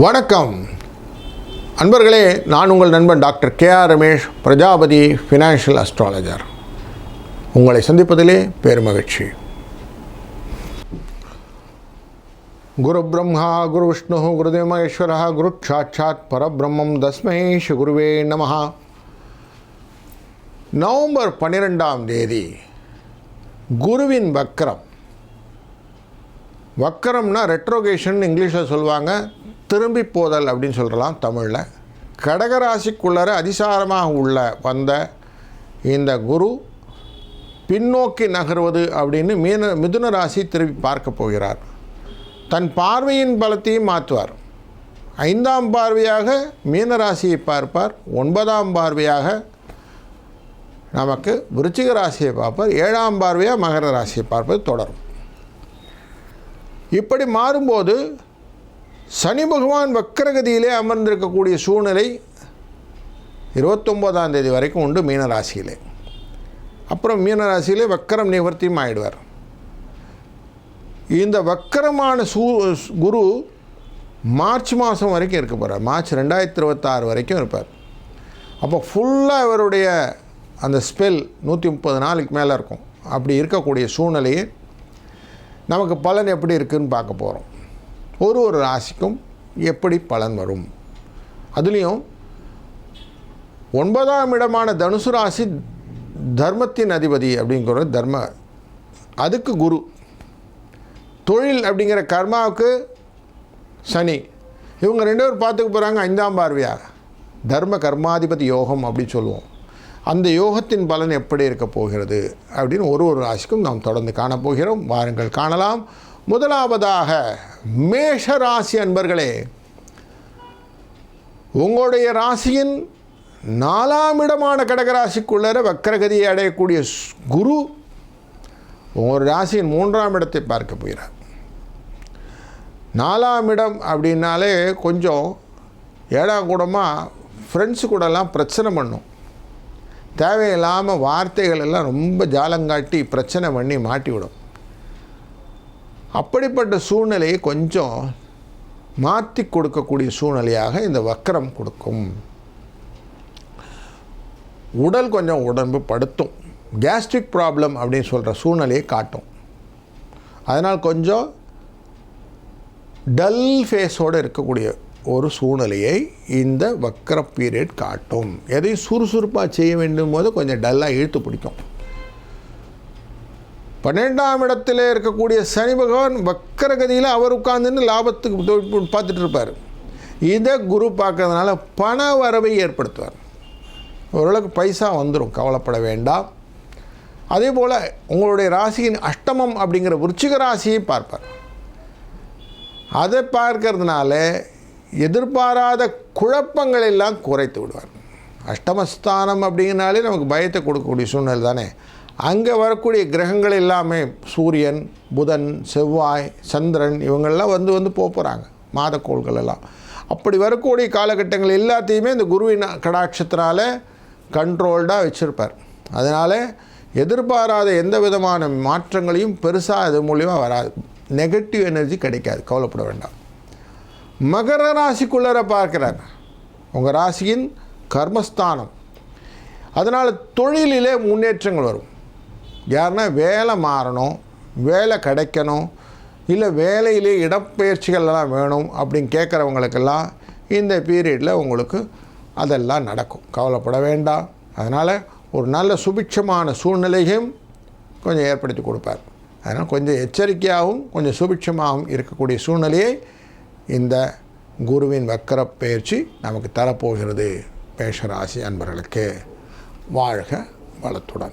வணக்கம். அன்பர்களே நான் உங்கள் நண்பன் doctor K R Ramesh Prajapati financial astrologer உங்களை சந்திப்பதிலே பெருமகிழ்ச்சி. குரு பிரம்மா குரு விஷ்ணு குருதேவ மகேஸ்வர குரு சாட்சாத் பரபிரம்மம் தஸ்மை ஸ்ரீ குருவே நமஹா நவம்பர் பன்னிரெண்டாம் தேதி குருவின் வக்கரம். வக்கரம்னா ரெட்ரோகேஷன் இங்கிலீஷில் சொல்லுவாங்க. திரும்பி போதல் அப்படின்னு சொல்கிறலாம் தமிழில். கடகராசிக்குள்ளர அதிசாரமாக உள்ள வந்த இந்த குரு பின்னோக்கி நகர்வது அப்படின்னு மீன மிதுன ராசி திரும்பி பார்க்க போகிறார். தன் பார்வையின் பலத்தையும் மாற்றுவார். ஐந்தாம் பார்வையாக மீன ராசியை பார்ப்பார். ஒன்பதாம் பார்வையாக நமக்கு விருச்சிக ராசியை பார்ப்பார். ஏழாம் பார்வையாக மகர ராசியை பார்ப்பது தொடரும். இப்படி மாறும்போது சனி பகவான் வக்கரகதியிலே அமர்ந்திருக்கக்கூடிய சூழ்நிலை இருபத்தொம்போதாம் தேதி வரைக்கும் உண்டு மீனராசியிலே அப்புறம் மீனராசியிலே வக்கரம் நிவர்த்தியும் ஆயிடுவார். இந்த வக்கரமான சூ குரு மார்ச் மாதம் வரைக்கும் இருக்க போகிறார் மார்ச் ரெண்டாயிரத்தி இருபத்தாறு வரைக்கும் இருப்பார். அப்போ ஃபுல்லாக இவருடைய அந்த ஸ்பெல் நூற்றி முப்பது நாளைக்கு மேலே இருக்கும். அப்படி இருக்கக்கூடிய சூழ்நிலையே நமக்கு பலன் எப்படி இருக்குதுன்னு பார்க்க போகிறோம் ஒரு ஒரு ராசிக்கும் எப்படி பலன் வரும்? அதுலேயும் ஒன்பதாம் இடமான தனுசு ராசி தர்மத்தின் அதிபதி அப்படிங்கிற தர்ம அதுக்கு குரு. தொழில் அப்படிங்கிற கர்மாவுக்கு சனி. இவங்க ரெண்டு பேரும் பார்த்துக்க போகிறாங்க ஐந்தாம் பார்வையாக. தர்ம கர்மாதிபதி யோகம் அப்படின்னு சொல்லுவோம். அந்த யோகத்தின் பலன் எப்படி இருக்க போகிறது? அப்படின்னு ஒரு ஒரு ராசிக்கும் நாம் தொடர்ந்து காணப்போகிறோம். வாருங்கள் காணலாம். முதலாவதாக மேஷ ராசி அன்பர்களே உங்களுடைய ராசியின் நாலாம் இடமான கடகராசிக்குள்ளர வக்கரகதியை அடையக்கூடிய ஸ்- குரு உங்கள் ராசியின் மூன்றாம் இடத்தை பார்க்க போகிறார். நாலாம் இடம் அப்படின்னாலே கொஞ்சம் ஏழாம் கூடமாக ஃப்ரெண்ட்ஸு கூடலாம் பிரச்சனை பண்ணும். தேவையில்லாமல் வார்த்தைகள் எல்லாம் ரொம்ப ஜாலங்காட்டி பிரச்சனை பண்ணி மாட்டி விடும் அப்படிப்பட்ட சூழ்நிலையை கொஞ்சம் மாற்றி கொடுக்கக்கூடிய சூழ்நிலையாக இந்த வக்கரம் கொடுக்கும். உடல் கொஞ்சம் உடம்பு படுத்தும். கேஸ்ட்ரிக் ப்ராப்ளம் அப்படின்னு சொல்கிற சூழ்நிலையை காட்டும். அதனால் கொஞ்சம் டல் ஃபேஸோடு இருக்கக்கூடிய ஒரு சூழ்நிலையை இந்த வக்கர பீரியட் காட்டும். எதையும் சுறுசுறுப்பாக செய்ய வேண்டும் போது கொஞ்சம் டல்லாக இழுத்து பிடிக்கும். பன்னெண்டாம் இடத்துல இருக்கக்கூடிய சனி பகவான் வக்கரகதியில் அவர் உட்கார்ந்துன்னு லாபத்துக்கு பார்த்துட்டு இருப்பார். இதை குரு பார்க்கறதுனால பண வரவை ஏற்படுத்துவார். ஓரளவுக்கு பைசா வந்துடும் கவலைப்பட வேண்டாம். அதே போல் உங்களுடைய ராசியின் அஷ்டமம் அப்படிங்கிற விருச்சிக ராசியை பார்ப்பார். அதை பார்க்கறதுனால எதிர்பாராத குழப்பங்கள் எல்லாம் குறைத்து விடுவார். அஷ்டமஸ்தானம் அப்படிங்கிறனாலே நமக்கு பயத்தை கொடுக்கக்கூடிய சூழ்நிலை தானே. அங்கே வரக்கூடிய கிரகங்கள் எல்லாமே சூரியன் புதன் செவ்வாய் சந்திரன் இவங்கெல்லாம் வந்து வந்து போக போகிறாங்க மாதக்கோள்கள் எல்லாம். அப்படி வரக்கூடிய காலகட்டங்கள் எல்லாத்தையுமே இந்த குருவின் கடாட்சத்தினால் கண்ட்ரோல்டாக வச்சுருப்பார். அதனால் எதிர்பாராத எந்த விதமான மாற்றங்களையும் பெருசாக அது மூலிமா வராது. நெகட்டிவ் எனர்ஜி கிடைக்காது. கவலைப்பட வேண்டாம். மகர ராசிக்குள்ளர பார்க்கிறார். உங்கள் ராசியின் கர்மஸ்தானம். அதனால் தொழிலிலே முன்னேற்றங்கள் வரும். யாருன்னா வேலை மாறணும் வேலை கிடைக்கணும் இல்லை வேலையிலே இடப்பெயர்ச்சிகள்லாம் வேணும் அப்படின்னு கேட்குறவங்களுக்கெல்லாம் இந்த பீரியடில் உங்களுக்கு அதெல்லாம் நடக்கும். கவலைப்பட வேண்டாம். அதனால் ஒரு நல்ல சுபிட்சமான சூழ்நிலையும் கொஞ்சம் ஏற்படுத்தி கொடுப்பார். அதனால் கொஞ்சம் எச்சரிக்கையாகவும் கொஞ்சம் சுபிட்சமாகவும் இருக்கக்கூடிய சூழ்நிலையை இந்த குருவின் வக்கர பயிற்சி நமக்கு தரப்போகிறது. மேஷராசி அன்பர்களுக்கு வாழ்க வளத்துடன்.